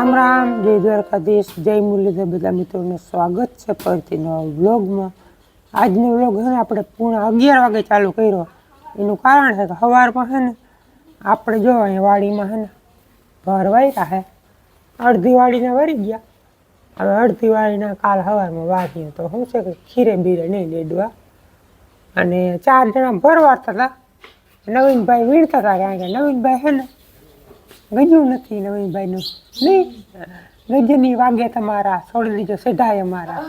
રામ રામ, જય દ્વારકાધીશ, જય મુરલીધર, બધા મિત્રોનું સ્વાગત છે ફરીથી નવા વ્લોગમાં. આજનો વ્લોગ છે ને આપણે પૂર્ણ અગિયાર વાગે ચાલુ કર્યો. એનું કારણ છે કે સવારમાં છે ને, આપણે જો અહીંયા વાડીમાં છે ને, ઘર વાર્યા છે. અડધી વાડીના વળી ગયા. હવે અડધી વાડીના કાલ સવારમાં વાગીએ તો શું છે કે ખીરે બીરે નહીં લેડવા અને ચાર જણા ભરવાડતા હતા નવીનભાઈ વીણતા હતા કારણ કે નવીનભાઈ છે ને ગજું નથી નવીનભાઈનું નહીં? ગજની વાગે તમારા છોડી દીજો સીધાય અમારા.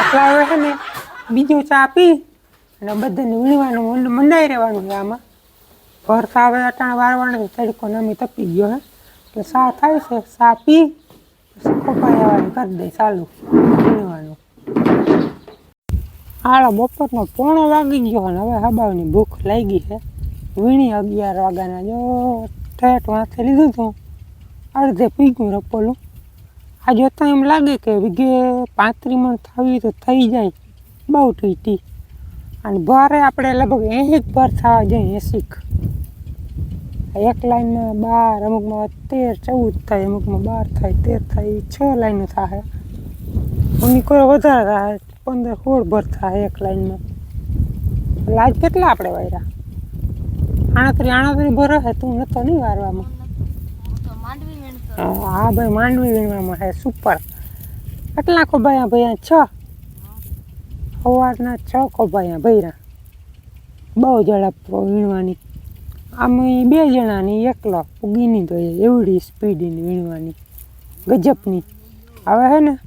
એટલે હવે છે ને બીજું ચા પી અને બધાને વીણવાનું ઊંડ મંડાઈ રહેવાનું છે આમાં. ભરતા હવે અટાણ વારવાનું તડકો નમી તપી ગયો હે. એટલે સા થાય છે સા પી, પછી ખોપાયાવાનું કરી દે ચાલુ, વીણવાનું. હાલો બપોરનો પોણો વાગી ગયો અને હવે હબાવની ભૂખ લાગી છે વીણી અગિયાર વાગ્યાના જો ઠેઠ વાંચે લીધું હતું અડધે પીગું રપોલું. આ જોતાં એમ લાગે કે વીઘે પાંત્રી મણ થવી તો થઈ જાય. બહુ ટીટી. અને ભારે આપણે લગભગ એંશીક ભર થવા જાય એસીક એક લાઈનમાં બાર, અમુકમાં તેર ચૌદ થાય, અમુકમાં બાર થાય, તેર થાય છ લાઈનો થાય ઉની કોઈ વધારે થાય, પંદર, સોળ ભર થાય એક લાઈનમાં. આજ કેટલા આપણે વાર્યા આણત્રી આણતરી ભરો હે તું નતો નહીં વારવામાં. હા ભાઈ માંડવી વીણવામાં હે સુપર. કેટલા ખોભાયા ભૈયા? છ. સવારના છ ખોભાયા ભૈરા. બહુ ઝડપ વીણવાની. આમાં બે જણાની એકલો ઉગીની તો એવડી સ્પીડની વીણવાની. ગજબની. હવે હે ને?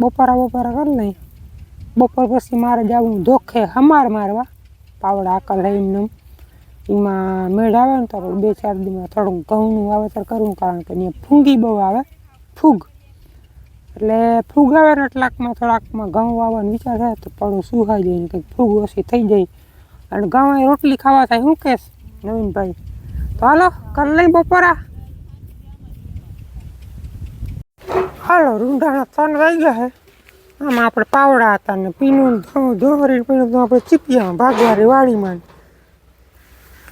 બપોરા બપોરા કરી લઈ બપોર પછી મારે જવું ધોખે હમાર મારવા. પાવડા આકલ લઈને એમાં મેળ આવે ને તો બે ચાર દીમાં થોડું ઘઉંનું વાવેતર કરવું કારણ કે અહીંયા ફૂંગી બહુ આવે. ફૂગ. એટલે ફૂગ આવે ને એટલાકમાં થોડાકમાં ઘઉં વાવવાનો વિચાર થાય તો પડું સુહાઈ જાય ને કંઈક ફૂગ ઓછી થઈ જાય. અને ઘઉં રોટલી ખાવા થાય શું કહેશ નવીનભાઈ. તો હાલો કર લઈ બપોરા. હાલો રૂંઢાના ત્રણ ગયા છે આમાં આપણે પાવડા હતા ને પીનું ધોરી પીનું આપણે ચીપિયા ભાગવારી વાડીમાં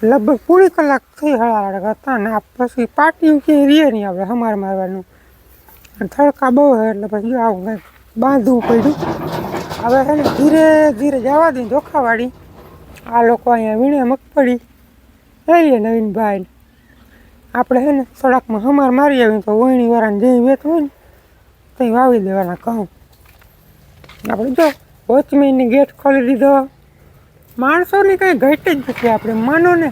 લગભગ પૂરી કલાક થઈ હળાડા કરતા ને પછી પાટિયું કે રીએ નહીં આપણે હમાર મારવાનું. થડકા બહુ હે એટલે પછી આવું કંઈક બાંધવું પડ્યું. હવે છે ને ધીરે ધીરે જવા દઈ ધોખાવાળી આ લોકો અહીંયા વીણે મગફળી. લઈએ નવીનભાઈ આપણે છે ને થોડાકમાં હમાર મારી આવીએ તો વહીણી વાળાને જે વેત હોય ને, ત્યાં વાવી દેવાના કહું આપણે જો વોચમેનની ગેટ ખોલી દીધો. માણસોની કંઈ ઘટ જ નથી આપણે માનો ને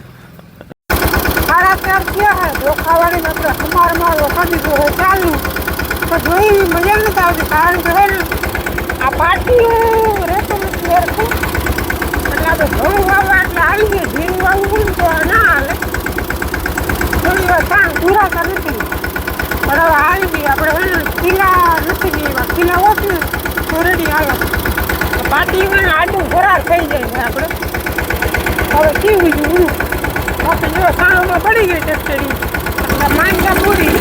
સારા ચાર થયા હે ધોખાવાળીને આપણે સમારમાં કરી દીધો હોય તો જોઈ મજા નથી આવતી, કારણ આ પાટીઓ રહેતું નથી હરખું એટલે ઘઉં વાવવા એટલે આવી ગઈ ધીરું વાવવું હોય તો ના હાલે. થોડી કામ પૂરાતા નથી પણ હવે આવી ગઈ, આપણે હે ને કિલ્લા નથી લેવા કિલ્લા ને તો રેડી હાલો. પાટીમાં આડું ભરાર થઈ જાય છે આપણે. હવે કેવું છે ઊનું આપણે જો સાણોમાં પડી ગઈ એટલે માંગા પૂરી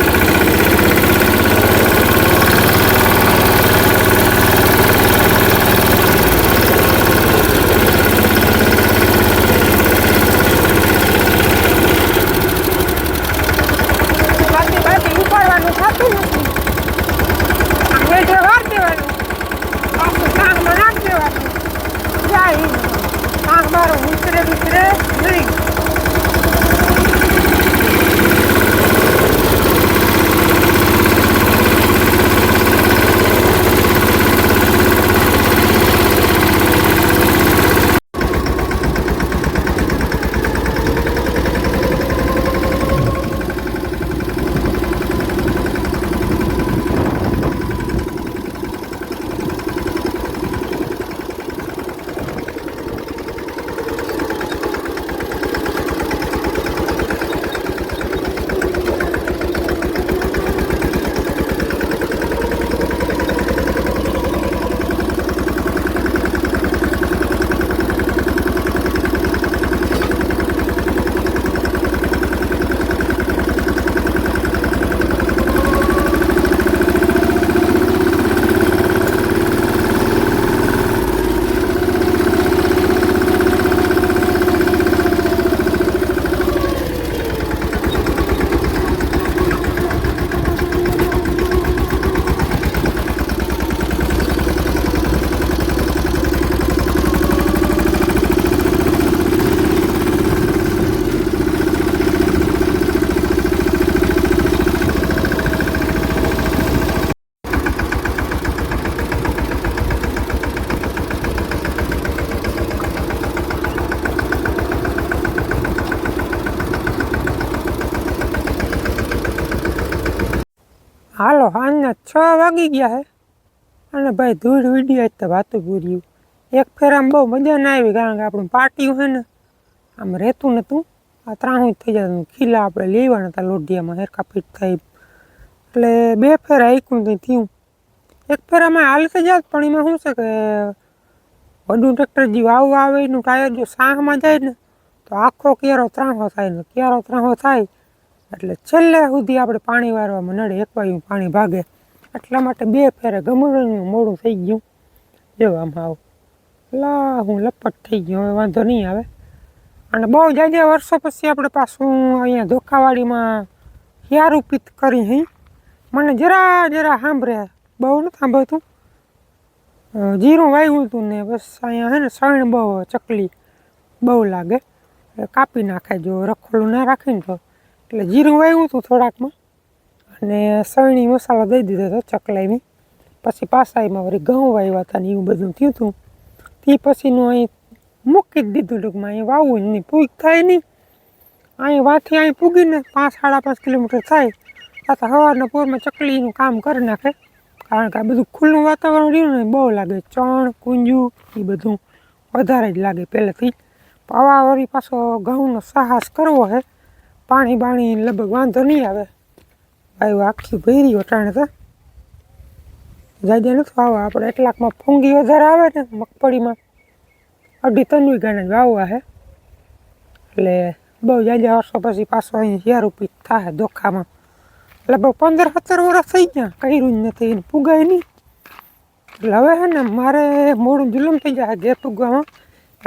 સાંજના છ વાગી ગયા હે. અને ભાઈ ધૂળ ઉડી આજ તો વાતું પૂર્યું. એક ફેરામાં બહુ મજા ના આવી કારણ કે આપણું પાટિયું છે ને, આમ રહેતું નહોતું આ ત્રાહું થઈ જતું ખીલા આપણે લેવાના હતા લોઢિયામાં હેરકા ફીટ થઈ એટલે બે ફેરા એકું કંઈ થયું. એક ફેરામાં હાલતે જાત, પણ એમાં શું છે કે, વડું ટ્રેક્ટર જે વાવવા આવે, એનું ટાયર જો સાહમાં જાય ને, તો આખો કેરો ત્રાહો થાય ને, કેરો ત્રાહો થાય. એટલે છેલ્લે સુધી આપણે પાણી વારવામાં નડે. એક વાયું પાણી ભાગે. એટલા માટે બે ફેરે ગમડનું મોડું થઈ ગયું. જો આવું. લા હું લપટ થઈ ગયો. હવે વાંધો નહીં આવે. અને બહુ જાજા વર્ષો પછી આપણે પાછું અહીંયા ધોખાવાડીમાં હિયારૂપિત કરી હઈ. મને જરા જરા સાંભળે. બહુ નથી સાંભળતું. જીરું વાવ્યું હતું ને બસ અહીંયા હે ને સણ બહુ ચકલી બહુ લાગે. કાપી નાખે જો રખોલું ના રાખીને તો. એટલે જીરું વાવ્યું હતું થોડાકમાં અને સળણી મસાલો દઈ દીધો હતો ચકલાઈમાં. પછી પાસાઈમાં વળી ઘઉં વાવ્યા હતા ને એવું બધું થયું હતું. તે પછીનું અહીં મૂકી જ દીધું ટૂંકમાં. અહીં વાવવું જ નહીં પૂગ થાય નહીં. અહીં વાથી અહીં પૂગીને પાંચ સાડા પાંચ કિલોમીટર થાય. આ તો સવારના પોરમાં ચકલીનું કામ કરી નાખે. કારણ કે આ બધું ખુલ્લું વાતાવરણ રહ્યું ને, બહુ લાગે. ચણ, કુંજું, એ બધું વધારે જ લાગે પહેલેથી. પવા વળી પાછો ઘઉંનો સાહસ કરવો છે પાણી બાણી લગભગ વાંધો નહીં આવે. ભાઈ આખી ભેરી વટાણે તો. જાજા નથી વાવવા. આપણે એટલાકમાં ફૂંગી વધારે આવે ને મગફળીમાં. અઢી વીઘાના જ વાવવા હે. એટલે બહુ જાજા વર્ષો પછી પાછો અહીં યારૂપી થાય ધોખામાં. લગભગ પંદર સત્તર વર્ષ થઈ ગયા. કર્યું જ નથી, એને પુગાય નહીં. એટલે હવે છે ને મારે મોડું જુલમ થઈ જાય ઘેર પુગવામાં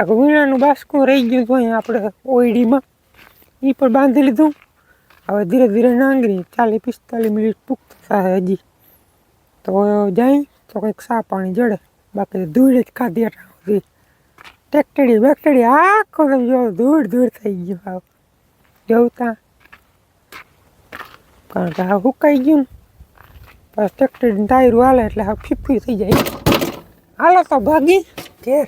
વીણાનું બાસકું રહી ગયું હતું અહીંયા આપણે ઓઈડીમાં એ પણ બાંધી લીધું. હવે ધીરે ધીરે નાંગરી, ચાલીસ પિસ્તાલીસ મિનિટ પૂગતું થાય હજી. તો જાય, તો કંઈક સા પાણી જડે. બાકી ધૂળે જ ખાધી એટલા સુધી. ટેકટડી બેકટડી આખો જો ધૂળ ધૂળ થઈ ગયું હાવ જવું ત્યાં કારણ કે હા હુકાઈ ગયું ને. પછી ટેક્ટરી ટાયરું હાલે એટલે હા ફીફી થઈ જાય. હાલો તો ભાગી. ઘેર.